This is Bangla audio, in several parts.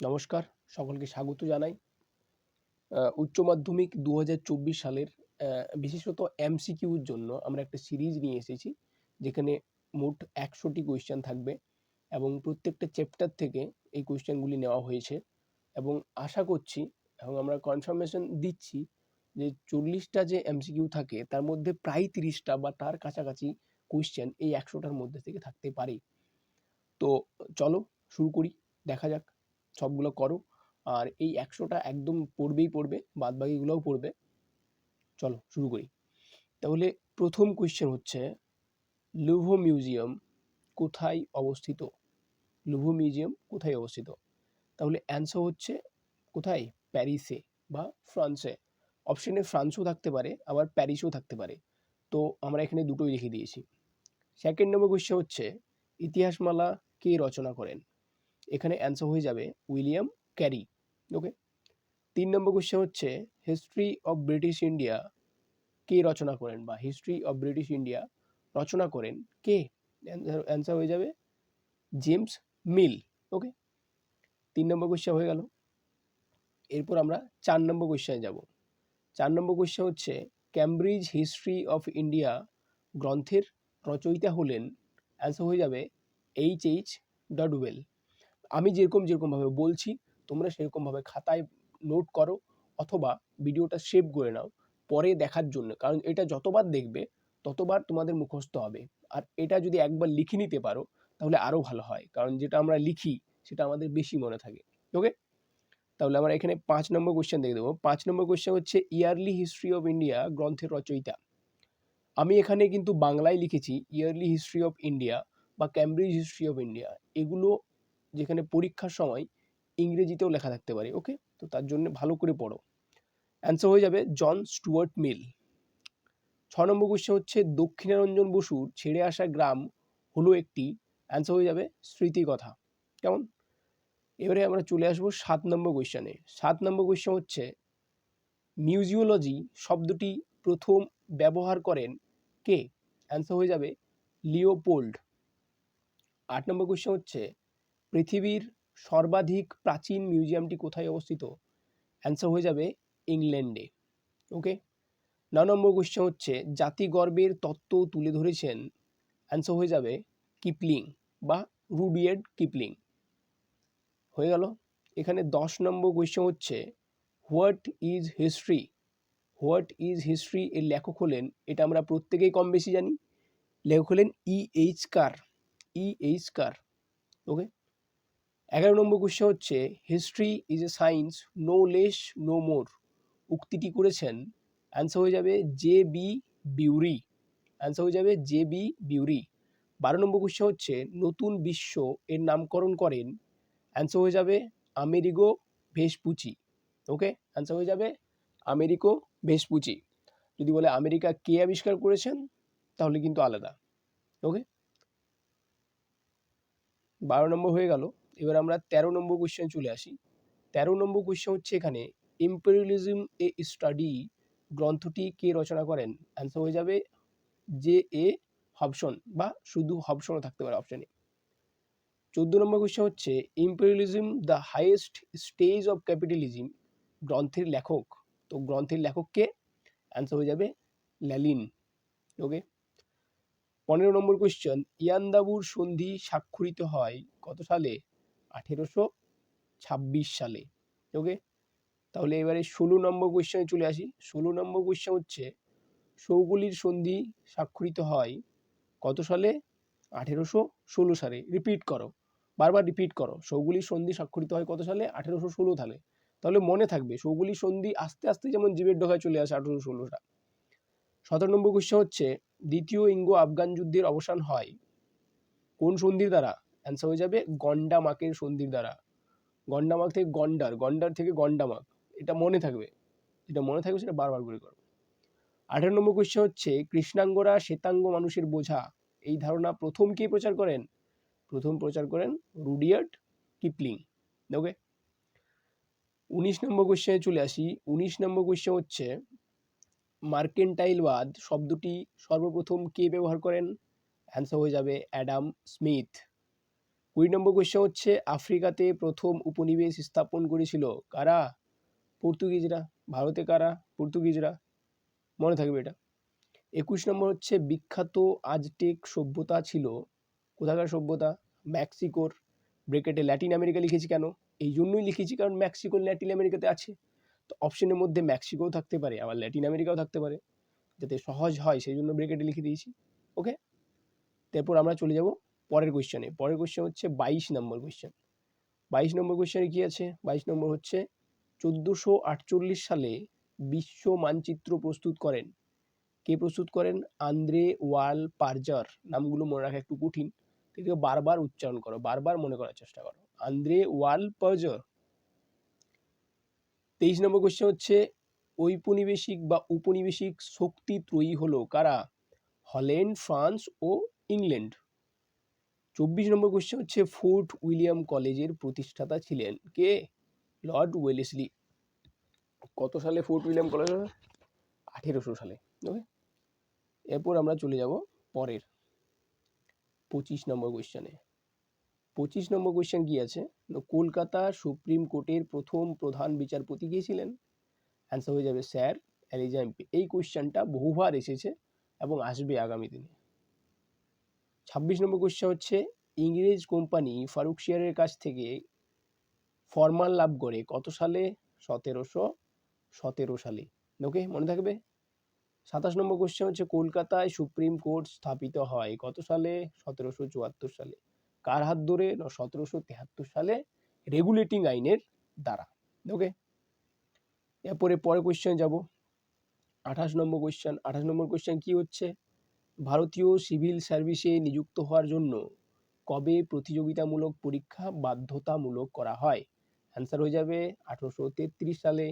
নমস্কার, সকলকে স্বাগত জানাই। উচ্চ মাধ্যমিক দু চব্বিশ সালের বিশেষত এমসিকিউর জন্য আমরা একটা সিরিজ নিয়ে এসেছি, যেখানে মোট একশোটি কোয়েশ্চেন থাকবে এবং প্রত্যেকটা চ্যাপ্টার থেকে এই কোয়েশ্চেনগুলি নেওয়া হয়েছে এবং আশা করছি এবং আমরা কনফার্মেশন দিচ্ছি যে চল্লিশটা যে এমসিকিউ থাকে, তার মধ্যে প্রায় তিরিশটা বা তার কাছাকাছি কোয়েশ্চেন এই একশোটার মধ্যে থেকে থাকতে পারে। তো চলো শুরু করি, দেখা যাক। সবগুলো করো। আর এই একশোটা একদম পড়বেই পড়বে বাদ বাকিগুলোও পড়বে। চলো, শুরু করি। তাহলে প্রথম কোয়েশ্চেন হচ্ছে, লুভো মিউজিয়াম কোথায় অবস্থিত? লুভো মিউজিয়াম কোথায় অবস্থিত? তাহলে অ্যান্সার হচ্ছে কোথায়? প্যারিসে বা ফ্রান্সে। অপশনে ফ্রান্সও থাকতে পারে, আবার প্যারিসও থাকতে পারে। তো আমরা এখানে দুটোই লিখে দিয়েছি। সেকেন্ড নম্বর কোয়েশ্চেন হচ্ছে, ইতিহাসমালা কে রচনা করেন? এখানে অ্যান্সার হয়ে যাবে উইলিয়াম ক্যারি ওকে তিন নম্বর কোয়েশ্চেন হচ্ছে হিস্ট্রি অফ ব্রিটিশ ইন্ডিয়া কে রচনা করেন বা হিস্ট্রি অফ ব্রিটিশ ইন্ডিয়া রচনা করেন কে? অ্যান্সার হয়ে যাবে জেমস মিল ওকে তিন নম্বর কোয়েশ্চেন হয়ে গেল। এরপর আমরা চার নম্বর কোয়েশ্চেনে যাব। চার নম্বর কোয়েশ্চেন হচ্ছে ক্যামব্রিজ হিস্ট্রি অফ ইন্ডিয়া গ্রন্থের রচয়িতা হলেন অ্যান্সার হয়ে যাবে এইচ এইচ ডডওয়েল আমি যেরকম যেরকমভাবে বলছি, তোমরা সেরকমভাবে খাতায় নোট করো অথবা ভিডিওটা সেভ করে নাও, পরে দেখার জন্য। কারণ এটা যতবার দেখবে, ততবার তোমাদের মুখস্থ হবে। আর এটা যদি একবার লিখে নিতে পারো, তাহলে আরও ভালো হয়। কারণ যেটা আমরা লিখি, সেটা আমাদের বেশি মনে থাকে। ওকে তাহলে আমরা এখানে পাঁচ নম্বর কোয়েশ্চেন দেখে দেবো। পাঁচ নম্বর কোয়েশ্চেন হচ্ছে ইয়ারলি হিস্ট্রি অফ ইন্ডিয়া গ্রন্থের রচয়িতা। আমি এখানে কিন্তু বাংলায় লিখেছি ইয়ারলি হিস্ট্রি অফ ইন্ডিয়া বা ক্যামব্রিজ হিস্ট্রি অফ ইন্ডিয়া এগুলো যেখানে পরীক্ষার সময় ইংরেজিতেও লেখা থাকতে পারে ওকে তো তার জন্য ভালো করে পড়ো। অ্যান্সার হয়ে যাবে জন স্টুয়ার্ট মিল ছ নম্বর কোশ্চেন হচ্ছে, দক্ষিণারঞ্জন বসুর ছেড়ে আসা গ্রাম হলো একটি। অ্যান্সার হয়ে যাবে স্মৃতিকথা। কেমন? এবারে আমরা চলে আসব সাত নম্বর কোয়েশ্চেনে সাত নম্বর কোয়েশ্চেন হচ্ছে মিউজিওলজি শব্দটি প্রথম ব্যবহার করেন কে? অ্যান্সার হয়ে যাবে লিওপোল্ড আট নম্বর কোয়েশ্চেন হচ্ছে পৃথিবীর সর্বাধিক প্রাচীন মিউজিয়ামটি কোথায় অবস্থিত? অ্যান্সার হয়ে যাবে ইংল্যান্ডে। ওকে ন নম্বর কোয়েশ্চেন হচ্ছে জাতি গর্বের তত্ত্ব তুলে ধরেছেন। অ্যান্সার হয়ে যাবে কিপলিং বা রুডিয়েড কিপলিং। হয়ে গেল? এখানে দশ নম্বর কোয়েশ্চেন হচ্ছে, what is history? What is history এর লেখক হলেন, এটা আমরা প্রত্যেকেই কম বেশি জানি, লেখক হলেন ই এইচ কার। E H Carr. ওকে এগারো নম্বর কোশ্চেন হচ্ছে history is a science no less no more উক্তিটি করেছেন অ্যান্সার হয়ে যাবে জে বি বিউরি অ্যান্সার হয়ে যাবে জে বি বিউরি বারো নম্বর কোশ্চেন হচ্ছে, নতুন বিশ্ব এর নামকরণ করেন অ্যান্সার হয়ে যাবে আমেরিগো ভেসপুচি ওকে অ্যান্সার হয়ে যাবে আমেরিকো ভেসপুচি যদি বলে আমেরিকা কে আবিষ্কার করেছেন, তাহলে কিন্তু আলাদা। ওকে বারো নম্বর হয়ে গেল। এবার আমরা তেরো নম্বর কোয়েশ্চেন চলে আসি। তেরো নম্বর কোয়েশ্চেন হচ্ছে এখানে ইম্পেরিয়ালিজম এ স্টাডি গ্রন্থটি কে রচনা করেন? অ্যান্সার হয়ে যাবে জে এ হবসন বা শুধু হবসনও থাকতে পারে অপশানে চোদ্দ নম্বর কোয়েশ্চেন হচ্ছে imperialism the highest stage of capitalism গ্রন্থের লেখক। তো গ্রন্থের লেখককে অ্যান্সার হয়ে যাবে ল্যালিন ওকে পনেরো নম্বর কোয়েশ্চেন ইয়ান্দাবুর সন্ধি স্বাক্ষরিত হয় কত সালে? আঠেরোশো ছাব্বিশ সালে। ওকে তাহলে এবারে ষোলো নম্বর কোয়েশ্চেনে চলে আসি। ষোলো নম্বর কোয়েশ্চেন হচ্ছে, সৌগুলির সন্ধি স্বাক্ষরিত হয় কত সালে? আঠেরোশো ষোলো সালে। রিপিট করো। বারবার রিপিট করো। সৌগুলির সন্ধি স্বাক্ষরিত হয় কত সালে? আঠেরোশো ষোলো সালে। তাহলে মনে থাকবে, সৌগুলির সন্ধি আস্তে আস্তে যেমন জীবের ডোকায় চলে আসে আঠেরোশো ষোলোটা। সতেরো নম্বর কোয়েশ্চেন হচ্ছে, দ্বিতীয় ইঙ্গো আফগান যুদ্ধের অবসান হয় কোন সন্ধির দ্বারা? অ্যান্সার হয়ে যাবে গন্ডামাকের সন্ধির দ্বারা। গন্ডামাক থেকে গন্ডার গন্ডার থেকে গন্ডামাক, এটা মনে থাকবে। যেটা মনে থাকবে সেটা বারবার করে করো। আঠারো নম্বর কোয়েশ্চেন হচ্ছে, কৃষ্ণাঙ্গরা শ্বেতাঙ্গ মানুষের বোঝা। এই ধারণা প্রথম কে প্রচার করেন? প্রথম প্রচার করেন রুডিয়ার্ড কিপলিং। ওকে উনিশ নম্বর কোয়েশ্চেনে চলে আসি। উনিশ নম্বর কোয়েশ্চেন হচ্ছে, মার্কেন্টাইলবাদ শব্দটি সর্বপ্রথম কে ব্যবহার করেন? অ্যান্সার হয়ে যাবে অ্যাডাম স্মিথ। কুড়ি নম্বর কোয়েশ্চেন হচ্ছে, আফ্রিকাতে প্রথম উপনিবেশ স্থাপন করেছিল কারা? পর্তুগিজরা। ভারতে কারা? পর্তুগিজরা। মনে থাকবে এটা। একুশ নম্বর হচ্ছে, বিখ্যাত আজটেক সভ্যতা ছিল। কোথাকার সভ্যতা? মেক্সিকোর। ব্রেকেটে ল্যাটিন আমেরিকা লিখেছি কেন? এই জন্যই লিখেছি কারণ মেক্সিকো ল্যাটিন আমেরিকাতে আছে। তো অপশনের মধ্যে মেক্সিকোও থাকতে পারে, আবার ল্যাটিন আমেরিকাও থাকতে পারে। যাতে সহজ হয়, সেই জন্য ব্রেকেটে লিখে দিয়েছি। ওকে তারপর আমরা চলে যাব পরের কোয়েশ্চনে পরের কোয়েশ্চেন হচ্ছে বাইশ নম্বর কোয়েশ্চেন বাইশ নম্বর কোয়েশ্চেনে কি আছে? বাইশ নম্বর হচ্ছে, চোদ্দোশো আটচল্লিশ সালে বিশ্ব মানচিত্র প্রস্তুত করেন। কে প্রস্তুত করেন? আন্দ্রে ওয়াল পারজার। নামগুলো মনে রাখা একটু কঠিন। এটাকে বারবার উচ্চারণ করো, বারবার মনে করার চেষ্টা করো। আন্দ্রে ওয়াল পারজার। তেইশ নম্বর কোয়েশ্চেন হচ্ছে, ঔপনিবেশিক বা উপনিবেশিক শক্তি ত্রয়ী হলো কারা? হল্যান্ড, ফ্রান্স ও ইংল্যান্ড। চব্বিশ নম্বর কোয়েশ্চেন হচ্ছে, ফোর্ট উইলিয়াম কলেজের প্রতিষ্ঠাতা ছিলেন কে? Lord Wellesley. কত সালে ফোর্ট উইলিয়াম কলেজ আঠেরোশো সালে ওকে এরপর আমরা চলে যাব পরের, পঁচিশ নম্বর কোয়েশ্চেনে পঁচিশ নম্বর কোয়েশ্চেন কি আছে? কলকাতা সুপ্রিম কোর্টের প্রথম প্রধান বিচারপতি কে ছিলেন? অ্যান্সার হয়ে যাবে স্যার এলিজা এমপি। এই কোয়েশ্চেনটা বহুবার এসেছে এবং আসবে আগামী দিনে। ছাব্বিশ নম্বর কোয়েশ্চেন হচ্ছে, ইংরেজ কোম্পানি ফারুকশিয়ারের কাছ থেকে ফরমাল লাভ করে কত সালে? সতেরোশো সতেরো সালে। ওকে মনে থাকবে? সাতাশ নম্বর কোশ্চেন হচ্ছে, কলকাতায় সুপ্রিম কোর্ট স্থাপিত হয় কত সালে? সতেরোশো চুয়াত্তর সালে। কার হাত ধরে? সতেরোশো তেহাত্তর সালে রেগুলেটিং আইনের দ্বারা। ওকে এরপরে পরে কোশ্চেন যাব। আঠাশ নম্বর কোশ্চেন আঠাশ নম্বর কোশ্চেন কি হচ্ছে? ভারতীয় সিভিল সার্ভিসে নিযুক্ত হওয়ার জন্য কবে প্রতিযোগিতামূলক পরীক্ষা বাধ্যতামূলক করা হয়? অ্যান্সার হয়ে যাবে আঠারোশো তেত্রিশ সালে।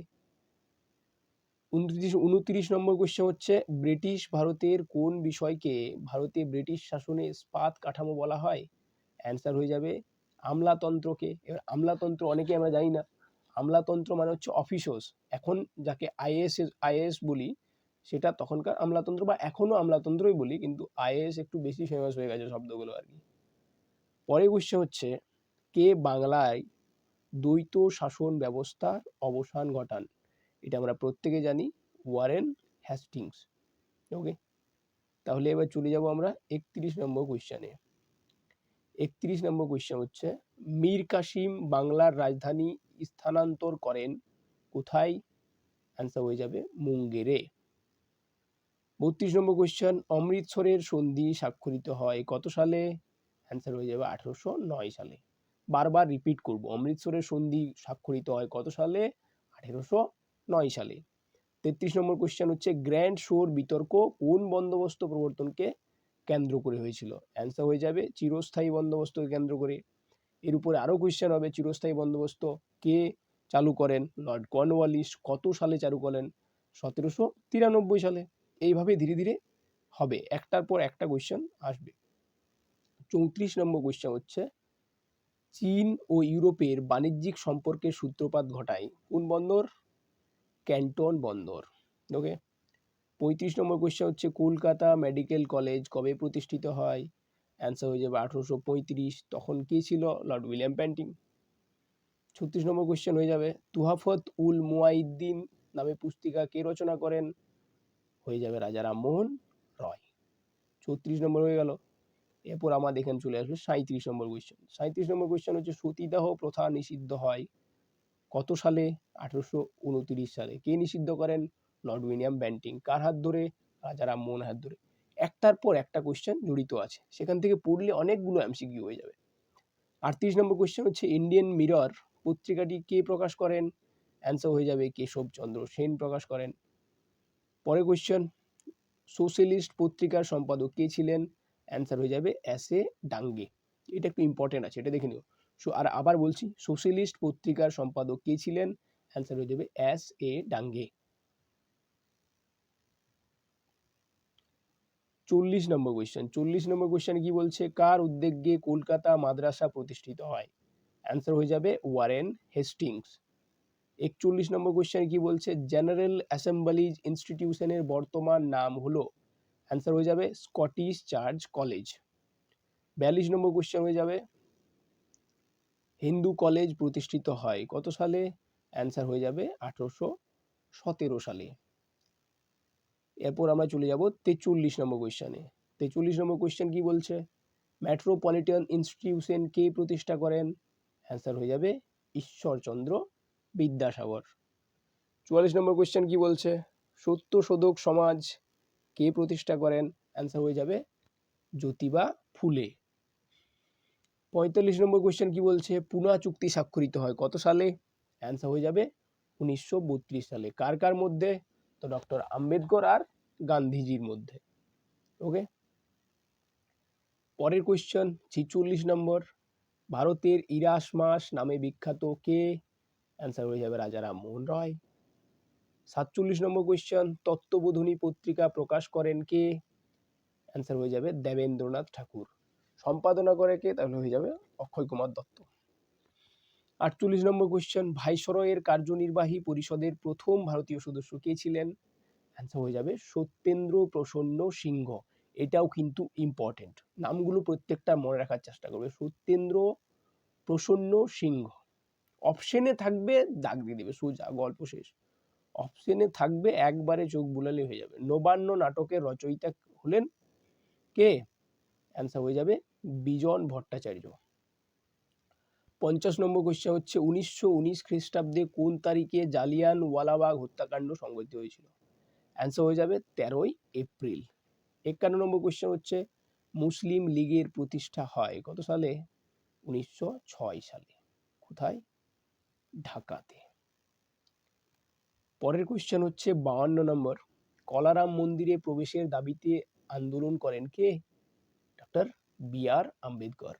উনত্রিশ উনত্রিশ নম্বর কোশ্চেন হচ্ছে, ব্রিটিশ ভারতের কোন বিষয়কে ভারতে ব্রিটিশ শাসনে স্পাত কাঠামো বলা হয়? অ্যান্সার হয়ে যাবে আমলাতন্ত্রকে। এবার আমলাতন্ত্র অনেকে আমরা জানি না। আমলাতন্ত্র মানে হচ্ছে অফিসোস এখন যাকে আইএস আইএএস বলি সেটা তখনকার আমলাতন্ত্র বা এখনও আমলাতন্ত্রই বলি, কিন্তু আইএএস একটু বেশি ফেমাস হয়ে গেছে শব্দগুলো আর কি। পরে কোশ্চেন হচ্ছে, কে বাংলায় দ্বৈত শাসন ব্যবস্থার অবসান ঘটান? এটা আমরা প্রত্যেকে জানি, ওয়ারেন হ্যাস্টিংস। ওকে তাহলে এবার চলে যাব আমরা একত্রিশ নম্বর কোয়েশ্চানে একত্রিশ নম্বর কোয়েশ্চেন হচ্ছে, মীর কাসিম বাংলার রাজধানী স্থানান্তর করেন, কোথায়? অ্যান্সার হয়ে যাবে মুঙ্গেরে। বত্রিশ নম্বর কোয়েশ্চেন অমৃতসরের সন্ধি স্বাক্ষরিত হয় কত সালে? অ্যান্সার হয়ে যাবে আঠারোশো নয় সালে। বারবার রিপিট করব অমৃতসরের সন্ধি স্বাক্ষরিত হয় কত সালে? আঠেরোশো নয় সালে। তেত্রিশ নম্বর কোশ্চেন হচ্ছে, গ্র্যান্ড শোর বিতর্ক কোন বন্দোবস্ত প্রবর্তনকে কেন্দ্র করে হয়েছিল? অ্যান্সার হয়ে যাবে, চিরস্থায়ী বন্দোবস্তকে কেন্দ্র করে। এর উপরে আরও কোয়েশ্চেন হবে, চিরস্থায়ী বন্দোবস্ত কে চালু করেন? লর্ড কর্নওয়ালিস কত সালে চালু করেন? সতেরোশো তিরানব্বই সালে। এইভাবে ধীরে ধীরে হবে। একটার পর একটা কোয়েশ্চেন আসবে। চৌত্রিশ নম্বর কোয়েশ্চেন হচ্ছে, চীন ও ইউরোপের বাণিজ্যিক সম্পর্কের সূত্রপাত ঘটায় কোন বন্দর? ক্যান্টন বন্দর। ওকে পঁয়ত্রিশ নম্বর কোয়েশ্চেন হচ্ছে, কলকাতা মেডিকেল কলেজ কবে প্রতিষ্ঠিত হয়? অ্যান্সার হয়ে যাবে আঠেরোশো পঁয়ত্রিশ। তখন কে ছিল? লর্ড উইলিয়াম প্যান্টিং ছত্রিশ নম্বর কোয়েশ্চেন হয়ে যাবে, তুহাফত উল মুয়াইদ্দিন নামে পুস্তিকা কে রচনা করেন? হয়ে যাবে রাজা রামমোহন রয়। ছত্রিশ নম্বর হয়ে গেল। এরপর আমাদের এখানে চলে আসবে সাঁত্রিশ নম্বর কোয়েশ্চেন সাঁত্রিশ নম্বর কোয়েশ্চেন হচ্ছে, সতীদাহ প্রথা নিষিদ্ধ হয় কত সালে? আঠারোশো উনতিরিশ সালে। কে নিষিদ্ধ করেন? Lord William ব্যান্টিং। কার হাত ধরে? রাজা রামমোহন হাত ধরে। একটার পর একটা কোয়েশ্চেন জড়িত আছে। সেখান থেকে পড়লে অনেকগুলো এমসিকিউ হয়ে যাবে। আটত্রিশ নম্বর কোয়েশ্চেন হচ্ছে ইন্ডিয়ান মিরর পত্রিকাটি কে প্রকাশ করেন? অ্যান্সার হয়ে যাবে কেশবচন্দ্র সেন প্রকাশ করেন। পরে কোয়েশ্চেন সোশ্যালিস্ট পত্রিকার সম্পাদক কে ছিলেন? অ্যান্সার হয়ে যাবে এস এ ডাঙ্গে এটা একটু ইম্পর্টেন্ট আছে, এটা দেখে নিও। সো আর আবার বলছি সোশ্যালিস্ট পত্রিকার সম্পাদক কে ছিলেন? অ্যান্সার হয়ে যাবে এস এ ডাঙ্গে চল্লিশ নম্বর কোয়েশ্চেন চল্লিশ নম্বর কোয়েশ্চেন কি বলছে? কার উদ্যোগে কলকাতা মাদ্রাসা প্রতিষ্ঠিত হয়? অ্যান্সার হয়ে যাবে ওয়ারেন হেস্টিংস একচল্লিশ নম্বর কোয়েশ্চেন কি বলছে? জেনারেল অ্যাসেম্বলিজ ইনস্টিটিউশনের বর্তমান নাম হলো অ্যান্সার হয়ে যাবে স্কটিশ চার্চ কলেজ বিয়াল্লিশ নম্বর কোয়েশ্চেন হয়ে যাবে, হিন্দু কলেজ প্রতিষ্ঠিত হয় কত সালে? অ্যান্সার হয়ে যাবে আঠারোশো সতেরো সালে। এরপর আমরা চলে যাব তেচল্লিশ নম্বর কোয়েশ্চানে তেচল্লিশ নম্বর কোয়েশ্চেন কি বলছে? মেট্রোপলিটন ইনস্টিটিউশন কে প্রতিষ্ঠা করেন? অ্যান্সার হয়ে যাবে ঈশ্বরচন্দ্র বিদ্যাসাগর। চুয়াল্লিশ নম্বর কোয়েশ্চেন কি বলছে? সত্য শোধক সমাজ কে প্রতিষ্ঠা করেন? অ্যান্সার হয়ে যাবে জ্যোতিবা ফুলে। পঁয়তাল্লিশ নম্বর কোয়েশ্চেন কি বলছে? পুনা চুক্তি স্বাক্ষরিত হয় কত সালে? অ্যান্সার হয়ে যাবে উনিশশো সালে। কার কার মধ্যে? তো ডক্টর আম্বেদকর আর গান্ধীজির মধ্যে। ওকে পরের কোয়েশ্চেন ছিচল্লিশ নম্বর। ভারতের ইরাস মাস নামে বিখ্যাত কে? অ্যান্সার হয়ে যাবে রাজা রামমোহন রায়। সাতচল্লিশ নম্বর কোয়েশ্চেন তত্ত্ববোধনী পত্রিকা প্রকাশ করেন কে? অ্যান্সার হয়ে যাবে দেবেন্দ্রনাথ ঠাকুর। সম্পাদনা করে কে? তাহলে হয়ে যাবে অক্ষয় কুমার দত্ত। আটচল্লিশ নম্বর কোয়েশ্চেন ভাইসরয়ের কার্যনির্বাহী পরিষদের প্রথম ভারতীয় সদস্য কে ছিলেন? অ্যান্সার হয়ে যাবে সত্যেন্দ্র প্রসন্ন সিংহ। এটাও কিন্তু ইম্পর্টেন্ট নামগুলো প্রত্যেকটা মনে রাখার চেষ্টা করবে। সত্যেন্দ্র প্রসন্ন সিংহ। অপশনে থাকবে, দাগ দিয়ে দেবে। সোজা, গল্প শেষ। অপশনে থাকবে, একবারে চোখ বুলালে হয়ে যাবে। নবান্ন নাটকের রচয়িতা হলেন কে? অ্যান্সার হয়ে যাবে, বিজন ভট্টাচার্য। পঞ্চাশ নম্বর কোশ্চেন হচ্ছে, উনিশশো উনিশ খ্রিস্টাব্দে কোন তারিখে জালিয়ান ওয়ালাবাগ হত্যাকাণ্ড সংঘটিত হয়েছিল? অ্যান্সার হয়ে যাবে, তেরোই এপ্রিল। একান্ন নম্বর কোশ্চেন হচ্ছে, মুসলিম লীগের প্রতিষ্ঠা হয় কত সালে? উনিশশো ছয় সালে। কোথায়? ঢাকাতে। পরের কোশ্চেন হচ্ছে বাউান্ন নম্বর। কলারাম মন্দিরে প্রবেশের দাবিতে আন্দোলন করেন কে? Doctor B R Ambedkar.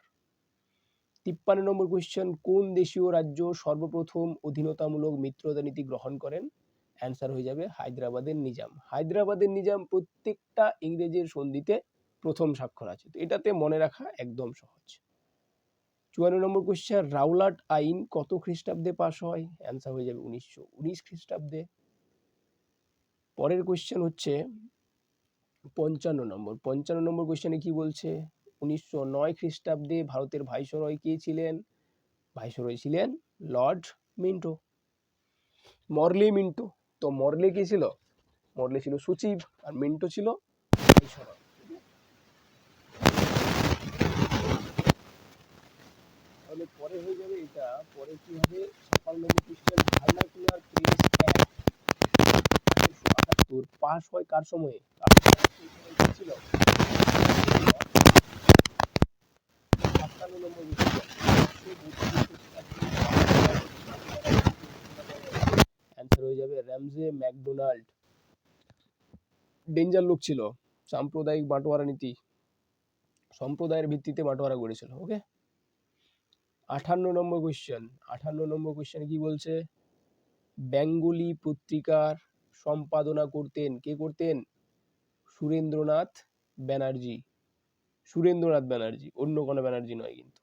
তিপ্পান্ন নম্বর কোশ্চেন কোন দেশীয় রাজ্য সর্বপ্রথম অধীনতামূলক মিত্রতা নীতি গ্রহণ করেন? অ্যান্সার হয়ে যাবে হায়দ্রাবাদের নিজাম। হায়দ্রাবাদের নিজাম প্রত্যেকটা ইংরেজের সন্ধিতে প্রথম স্বাক্ষর আছে। তো এটাতে মনে রাখা একদম সহজ। চুয়ান্ন নম্বর কোশ্চেন রাউলাট আইন কত খ্রিস্টাব্দে পাশ হয়? অ্যান্সার হয়ে যাবে উনিশশো উনিশ খ্রিস্টাব্দে। পরের কোশ্চেন হচ্ছে পঞ্চান্ন নম্বর। পঞ্চান্ন নম্বর কোশ্চেনে কি বলছে? উনিশশো নয় খ্রিস্টাব্দে ভারতের ভাইসরয় কে ছিলেন? ভাইসরয় ছিলেন লর্ড মিন্টো। মরলি মিন্টো। তো মরলে কি ছিল? মরলে ছিল সচিব আর মিন্টো ছিল ভাইসরয়। তাহলে পরে হয়ে যাবে এটা, পরে কি হবে? ছাপ্পান্ন নম্বর কোশ্চেন ভার্নাকুলার প্রেস আটাত্তর পাস হয় কার সময়ে? ছিল। হয়ে যাবে র্যামজে ম্যাকডোনাল্ড। ডেঞ্জার লোক ছিল। সাম্প্রদায়িক বাটোয়ারা নীতি। সম্প্রদায়ের ভিত্তিতে বাটোয়ারা করেছিল ওকে আঠান্ন নম্বর কোয়েশ্চেন আঠান্ন নম্বর কোয়েশ্চেন কি বলছে? বেঙ্গলি পত্রিকার সম্পাদনা করতেন, কে করতেন? সুরেন্দ্রনাথ ব্যানার্জি। সুরেন্দ্রনাথ ব্যানার্জি, অন্য কোনো ব্যানার্জি নয় কিন্তু।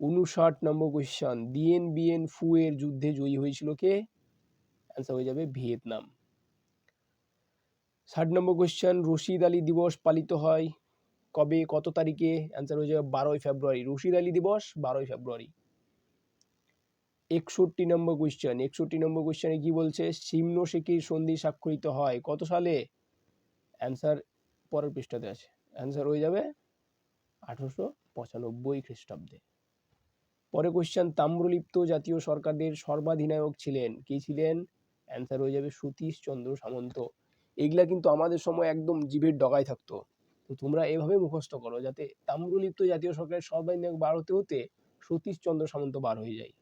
উনষাট নম্বর কোয়েশ্চেন বিএন বিএন ফু এর যুদ্ধে জয়ী হয়েছিল কে? অ্যান্সার হয়ে যাবে ভিয়েতনাম। ষাট নম্বর কোয়েশ্চেন রশিদ আলী দিবস পালিত হয়। কবে, কত তারিখে? অ্যান্সার হয়ে যাবে বারোই ফেব্রুয়ারি। রশিদ আলী দিবস, বারোই ফেব্রুয়ারি। একষট্টি নম্বর কোয়েশ্চেন একষট্টি নম্বর কোয়েশ্চেনে কি বলছে? সিমনো শেখের সন্ধি স্বাক্ষরিত হয়। কত সালে? অ্যান্সার পরের পৃষ্ঠাতে আছে। অ্যান্সার হয়ে যাবে আঠারোশো পঁচানব্বই খ্রিস্টাব্দে। পরে কোয়েশ্চেন তাম্রলিপ্ত জাতীয় সরকারদের সর্বাধিনায়ক ছিলেন। কি ছিলেন? অ্যান্সার হয়ে যাবে সতীশ চন্দ্র সামন্ত। এগুলা কিন্তু আমাদের সময় একদম জিভের ডগায় থাকতো। তো তোমরা এভাবে মুখস্থ করো যাতে তাম্রলিপ্ত জাতীয় সরকারের সর্বাধিনায়ক বার হতে হতে সতীশ চন্দ্র সামন্ত বার হয়ে যায়।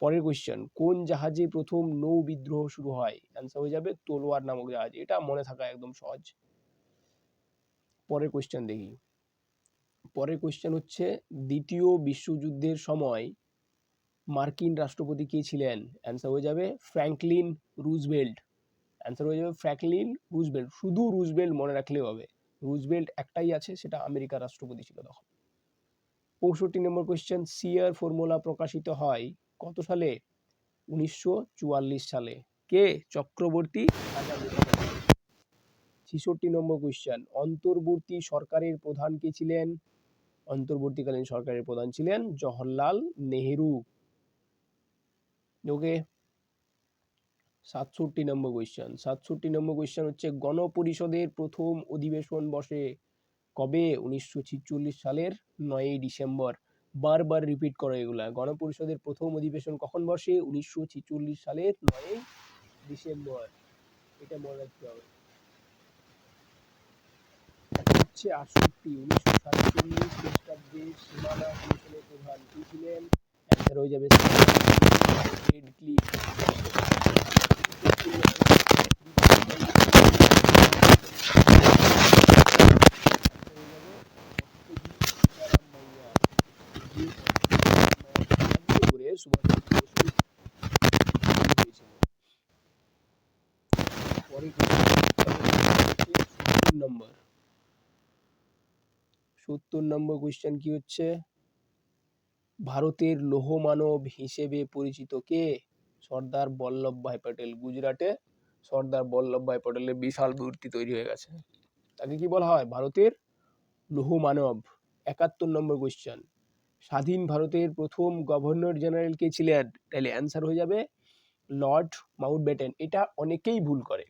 পরের কোয়েশ্চেন কোন জাহাজে প্রথম নৌ বিদ্রোহ শুরু হয়? অ্যান্সার হয়ে যাবে তোলোয়ার নামক জাহাজ। এটা মনে থাকা একদম সহজ। পরের কোয়েশ্চেন দেখি। পরের কোয়েশ্চেন হচ্ছে, দ্বিতীয় বিশ্বযুদ্ধের সময় মার্কিন রাষ্ট্রপতি কে ছিলেন? অ্যান্সার হয়ে যাবে ফ্র্যাঙ্কলিন রুজভেল্ট। অ্যান্সার হয়ে যাবে ফ্র্যাঙ্কলিন রুজভেল্ট। শুধু রুজভেল্ট মনে রাখলেও হবে। রুজভেল্ট একটাই আছে, সেটা আমেরিকার রাষ্ট্রপতি ছিল তখন। পঁয়ষট্টি নম্বর কোয়েশ্চেন সিয়ার ফর্মুলা প্রকাশিত হয় কত সালে? উনিশশো চুয়াল্লিশ সালে। কে? চক্রবর্তী। ছেষট্টি নম্বর কোয়েশ্চেন অন্তর্বর্তী সরকারের প্রধান কে ছিলেন? অন্তর্বর্তীকালীন সরকারের প্রধান ছিলেন জওহরলাল নেহেরু। ওকে সাতষট্টি নম্বর কোয়েশ্চেন সাতষট্টি নম্বর কোয়েশ্চেন হচ্ছে, গণপরিষদের প্রথম অধিবেশন বসে কবে? উনিশশো ছিচল্লিশ সালের নয়ই ডিসেম্বর। বারবার রিপিট করো এগুলা। গণপরিষদের প্রথম অধিবেশন কখন বসে? উনিশশো ছিচল্লিশ সালের নয়ই ডিসেম্বর। এটা মনে রাখতে হবে। হচ্ছে আটষট্টি। উনিশশো সাতচল্লিশ খ্রিস্টাব্দে সীমানা কমিশনের প্রধান। কি ছিলেন? হয়ে যাবে। সত্তর নম্বর কোয়েশ্চেন কি হচ্ছে? ভারতের লৌহ মানব হিসেবে পরিচিত কে? সর্দার বল্লভভাই প্যাটেল গুজরাটে সর্দার বল্লভভাই প্যাটেলের বিশাল মূর্তি তৈরি হয়ে গেছে। তাকে কি বলা হয়? ভারতের লৌহ মানব, একাত্তর নম্বর কোয়েশ্চেন স্বাধীন ভারতের প্রথম গভর্নর জেনারেল কে ছিলেন? তাহলে অ্যান্সার হয়ে যাবে লর্ড মাউন্ট ব্যাটেন এটা অনেকেই ভুল করে।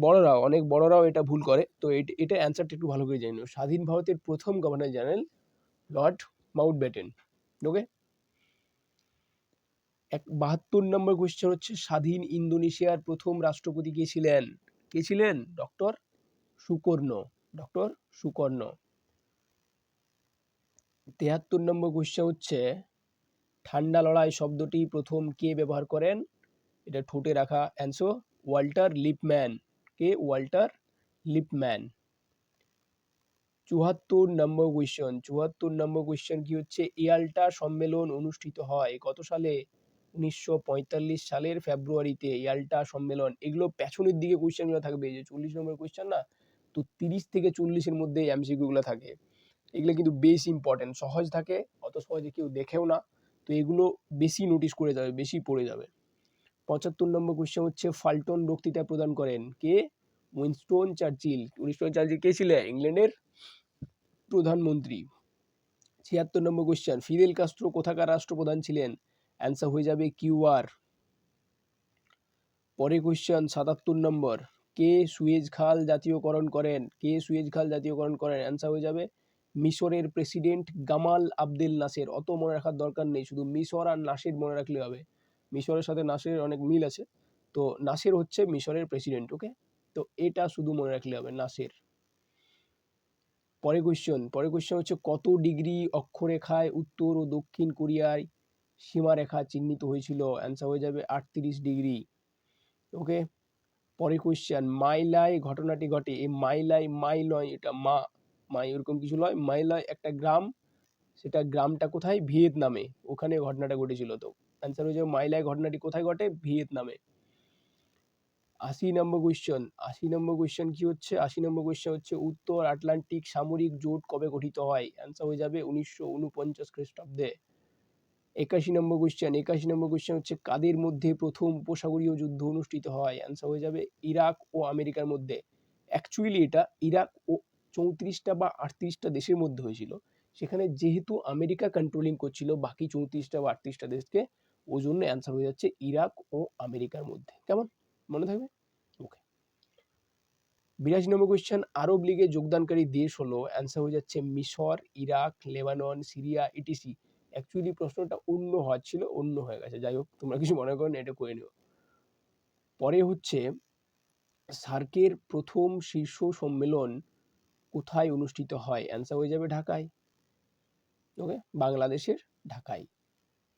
বড়রাও, অনেক বড়রাও এটা ভুল করে। তো এট- অ্যান্সারটা একটু ভালো করে জেনে স্বাধীন ভারতের প্রথম governor general lord Mountbatten okay এক বাহাত্তর নম্বর কোয়েশ্চেন হচ্ছে স্বাধীন ইন্দোনেশিয়ার প্রথম রাষ্ট্রপতি কে ছিলেন? কে ছিলেন? Doctor Sukarno. Doctor Sukarno. তেহাত্তর নম্বর কোয়েশ্চেন হচ্ছে, ঠান্ডা লড়াই শব্দটি প্রথম কে ব্যবহার করেন? এটা ঠোঁটে রাখা অ্যান্সার ওয়াল্টার লিপম্যান। কে? Walter Lippmann. চুয়াত্তর নম্বর কোয়েশ্চেন চুয়াত্তর নম্বর কোয়েশ্চেন কি হচ্ছে? ইয়াল্টা সম্মেলন অনুষ্ঠিত হয় কত সালে? উনিশশো পঁয়তাল্লিশ সালের ফেব্রুয়ারিতে ইয়াল্টা সম্মেলন, এগুলো পেছনের দিকে কোয়েশ্চেনগুলো থাকবে যে চল্লিশ নম্বর কোয়েশ্চেন না? তো তিরিশ থেকে চল্লিশের মধ্যে এমসিকিউগুলো থাকে। এগুলো কিন্তু বেশ ইম্পর্টেন্ট সহজ থাকে, অত সহজে কেউ দেখেও না। তো এগুলো বেশি নোটিশ করে যাবে, বেশি পড়ে যাবে। পঁচাত্তর নম্বর কোয়েশ্চেন হচ্ছে, ফাল্টন বক্তৃতা প্রদান করেন কে? Winston Churchill. উইনস্টন চার্চিল কে ছিলেন? ইংল্যান্ডের প্রধানমন্ত্রী। ছিয়াত্তর নম্বর কোয়েশ্চেন ফিদেল কাস্ট্রো কোথাকার রাষ্ট্রপ্রধান ছিলেন? অ্যান্সার হয়ে যাবে কিউ আর। পরে কোয়েশ্চেন সাতাত্তর নম্বর। কে সুয়েজ খাল জাতীয়করণ করেন? কে সুয়েজ খাল জাতীয়করণ করেন? অ্যান্সার হয়ে যাবে মিশরের প্রেসিডেন্ট গামাল আবদেল নাসের। অত মনে রাখার দরকার নেই, শুধু মিশর আর নাসের মনে রাখলে হবে। মিশরের সাথে নাসের অনেক মিল আছে। তো নাসের হচ্ছে মিশরের প্রেসিডেন্ট ওকে তো এটা শুধু মনে রাখলে হবে, নাসের। পরে কোয়েশ্চেন পরে কোয়েশ্চেন হচ্ছে কত ডিগ্রি অক্ষরেখায় উত্তর ও দক্ষিণ কোরিয়ায় সীমারেখা চিহ্নিত হয়েছিল। অ্যান্সার হয়ে যাবে আটত্রিশ ডিগ্রি। ওকে পরে কোয়েশ্চেন মাইলায় ঘটনাটি ঘটে। এই মাইলাই মাই নয় এটা মা মাই ওরকম কিছু নয় মাইলায় একটা গ্রাম, সেটা গ্রামটা কোথায়? ভিয়েতনামে। ওখানে ঘটনাটা ঘটেছিল। তো অ্যান্সার হয়ে যাবে মাইলায় ঘটনাটি কোথায় ঘটে? ভিয়েতনামে। আশি নম্বর কোয়েশ্চেন আশি নম্বর কোয়েশ্চেন কি হচ্ছে? আশি নম্বর কোয়েশ্চেন হচ্ছে উত্তর আটলান্টিক সামরিক জোট কবে গঠিত হয়? অ্যান্সার হয়ে যাবে উনিশশো উনপঞ্চাশ খ্রিস্টাব্দে। একাশি নম্বর কোয়েশ্চেন একাশি নম্বর কোয়েশ্চেন হচ্ছে কাদের মধ্যে প্রথম উপসাগরীয় যুদ্ধ অনুষ্ঠিত হয়? অ্যান্সার হয়ে যাবে ইরাক ও আমেরিকার মধ্যে। অ্যাকচুয়ালি এটা ইরাক ও চৌত্রিশটা বা আটত্রিশটা দেশের মধ্যে হয়েছিল। সেখানে যেহেতু আমেরিকা কন্ট্রোলিং করছিল, বাকি চৌত্রিশটা বা আটত্রিশটা দেশকে ওই জন্য অ্যান্সার হয়ে যাচ্ছে ইরাক ও আমেরিকার মধ্যে। কেমন? মনে থাকবে? ওকে বিরাশি নম্বর কোয়েশ্চেন আরব লীগে যোগদানকারী দেশ হলো। অ্যান্সার হয়ে যাচ্ছে মিশর, Iraq, Lebanon, Syria ETC actually প্রশ্নটা অন্য হওয়ার ছিল অন্য হয়ে গেছে। যাই হোক, তোমরা কিছু মনে করো না, এটা করে নিও। পরে হচ্ছে, সার্কের প্রথম শীর্ষ সম্মেলন কোথায় অনুষ্ঠিত হয়? অ্যান্সার হয়ে যাবে ঢাকায়। ওকে বাংলাদেশের ঢাকায়।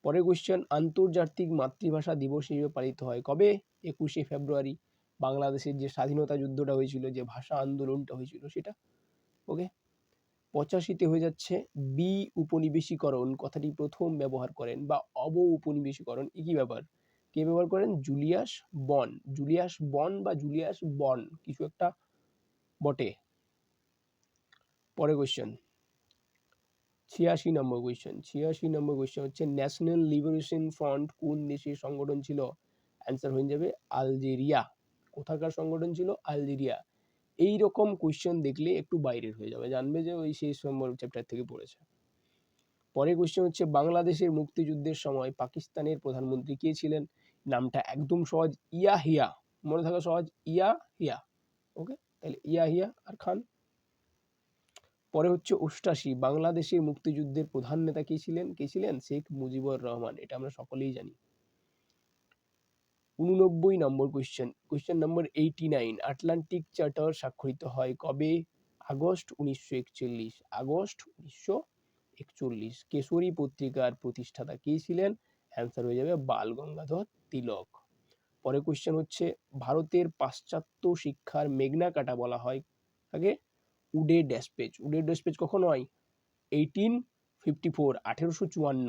পরের কোয়েশ্চেন আন্তর্জাতিক মাতৃভাষা দিবস হিসেবে পালিত হয় কবে? একুশে ফেব্রুয়ারি। বাংলাদেশের যে স্বাধীনতা যুদ্ধটা হয়েছিল, যে ভাষা আন্দোলনটা হয়েছিল, সেটা। ওকে পঁচাশিতে হয়ে যাচ্ছে বি উপনিবেশীকরণ। কথাটি প্রথম ব্যবহার করেন বা অব উপনিবেশীকরণ। একই ব্যাপার? কে ব্যবহার করেন? জুলিয়াস বন। জুলিয়াস বন বা জুলিয়াস বন, কিছু একটা বটে। পরে কোয়েশ্চেন ছিয়াশি নম্বর কোয়েশ্চেন ছিয়াশি নম্বর কোয়েশ্চেন হচ্ছে ন্যাশনাল লিবারেশন ফ্রন্ট কোন দেশের সংগঠন ছিল? অ্যান্সার হয়ে যাবে আলজেরিয়া। কোথাকার সংগঠন ছিল? আলজেরিয়া। এই রকম কোয়েশ্চেন দেখলে একটু বাইরের হয়ে যাবে। জানবে যে ওই শেষ নম্বর চ্যাপ্টার থেকে পড়েছে। পরের কোয়েশ্চেন হচ্ছে, বাংলাদেশের মুক্তিযুদ্ধের সময় পাকিস্তানের প্রধানমন্ত্রী কে ছিলেন? নামটা একদম সহজ, ইয়া হিয়া। মনে থাকা সহজ, ইয়া হিয়া। ওকে তাহলে ইয়া হিয়া আর খান। পরে হচ্ছে অষ্টাশি, বাংলাদেশের মুক্তিযুদ্ধের প্রধান নেতা কে ছিলেন? কে ছিলেন? শেখ মুজিবুর রহমান। এটা আমরা সকলেই জানি। উননব্বই number question question number eighty nine Atlantic charter স্বাক্ষরিত হয় কবে? আগস্ট উনিশশো একচল্লিশ, আগস্ট উনিশশো একচল্লিশ। কেশরী পত্রিকার প্রতিষ্ঠাতা কে ছিলেন? অ্যান্সার হয়ে যাবে বাল গঙ্গাধর তিলক। পরে কোয়েশ্চেন হচ্ছে, ভারতের পাশ্চাত্য শিক্ষার মেঘনা কাটা বলা হয় আগে উডে ড্যাসপেজ উডে ড্যাসপেজ কখন হয়? এইটিন ফিফটি ফোর আঠেরোশো চুয়ান্ন।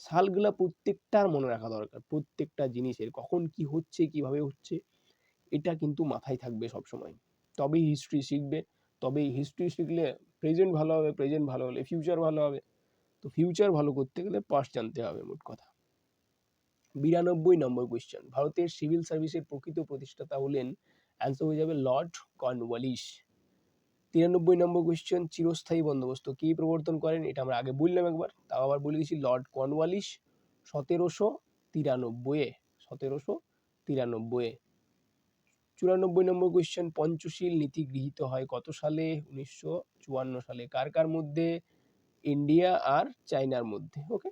সালগুলা প্রত্যেকটার মনে রাখা দরকার। প্রত্যেকটা জিনিসের কখন কি হচ্ছে, কীভাবে হচ্ছে, এটা কিন্তু মাথায় থাকবে সব সময় তবেই হিস্ট্রি শিখবে, তবেই হিস্ট্রি শিখলে প্রেজেন্ট ভালো হবে প্রেজেন্ট ভালো হলে ফিউচার ভালো হবে। তো ফিউচার ভালো করতে গেলে পাস্ট জানতে হবে মোট কথা। বিরানব্বই নম্বর কোয়েশ্চেন ভারতের সিভিল সার্ভিসের প্রকৃত প্রতিষ্ঠাতা হলেন অ্যান্সার হয়ে যাবে লর্ড কর্নওয়ালিস তিরানব্বই নম্বর কোয়েশ্চেন চিরস্থায়ী বন্দোবস্ত। কে প্রবর্তন করেন? এটা আমরা আগে বললাম একবার। তাও আবার বলে দিচ্ছি, লর্ড কর্নওয়ালিস সতেরোশো তিরানব্বইয়ে সতেরোশো তিরানব্বইয়ে চুরানব্বই নম্বর কোয়েশ্চেন পঞ্চশীল নীতি গৃহীত হয় কত সালে? উনিশশো চুয়ান্ন সালে। কার কার মধ্যে? ইন্ডিয়া আর চায়নার মধ্যে ওকে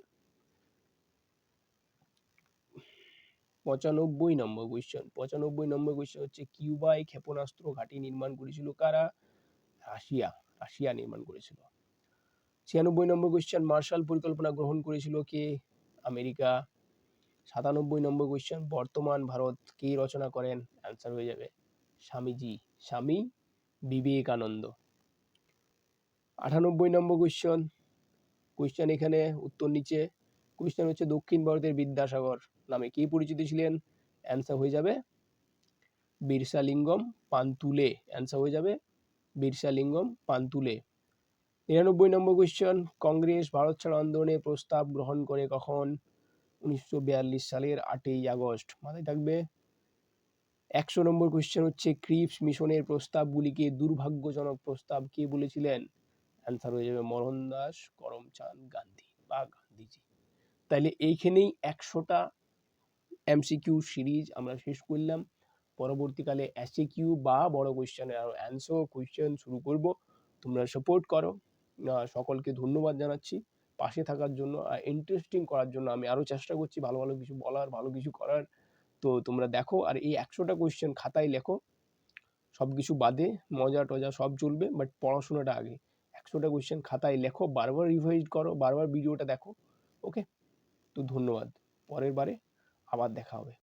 পঁচানব্বই নম্বর কোয়েশ্চেন পঁচানব্বই নম্বর কোয়েশ্চেন হচ্ছে, কিউবায় ক্ষেপণাস্ত্র ঘাঁটি নির্মাণ করেছিল কারা? রাশিয়া রাশিয়া নির্মাণ করেছিল। ছিয়ানব্বই নম্বর কোয়েশ্চেন মার্শাল পরিকল্পনা গ্রহণ করেছিল কে? আমেরিকা। সাতানব্বই নম্বর কোয়েশ্চেন বর্তমান ভারত কে রচনা করেন? অ্যান্সার হয়ে যাবে স্বামীজি। স্বামী বিবেকানন্দ। আটানব্বই নম্বর কোয়েশ্চন কোয়েশ্চেন এখানে উত্তর নিচে। কোয়েশ্চেন হচ্ছে দক্ষিণ ভারতের বিদ্যাসাগর নামে কে পরিচিত ছিলেন? অ্যান্সার হয়ে যাবে বিরসালিঙ্গম পান্তুলে। অ্যান্সার হয়ে যাবে বিরসালিঙ্গম পান্তুলে। নিরানব্বই নম্বর কোয়েশ্চন কংগ্রেস ভারত ছাড়ো আন্দোলনের প্রস্তাব গ্রহণ করে কখন? উনিশশো বিয়াল্লিশ সালের আটই আগস্ট। মাথায় থাকবে? একশো নম্বর কোয়েশ্চেন হচ্ছে, ক্রিপস মিশনের প্রস্তাবগুলিকে দুর্ভাগ্যজনক প্রস্তাব কে বলেছিলেন? অ্যান্সার হয়ে যাবে মোহনদাস করমচাঁদ গান্ধী বা গান্ধীজি। তাইলে এইখানেই একশোটা এমসিকিউ সিরিজ আমরা শেষ করলাম। পরবর্তীকালে এসিকিউ বা বড় কোয়েশ্চেনের আরও অ্যান্সার কোয়েশ্চেন শুরু করব। তোমরা সাপোর্ট করো। সকলকে ধন্যবাদ জানাচ্ছি পাশে থাকার জন্য আর ইন্টারেস্টিং করার জন্য। আমি আরও চেষ্টা করছি ভালো ভালো কিছু বলার, ভালো কিছু করার। তো তোমরা দেখো আর এই একশোটা কোয়েশ্চেন খাতায় লেখো। সব কিছু বাদে মজা টজা সব চলবে বাট পড়াশোনাটা আগে। একশোটা কোয়েশ্চেন খাতায় লেখো, বারবার রিভাইজ করো, বারবার ভিডিওটা দেখো। ওকে তো ধন্যবাদ। পরের বারে আবার দেখা হবে।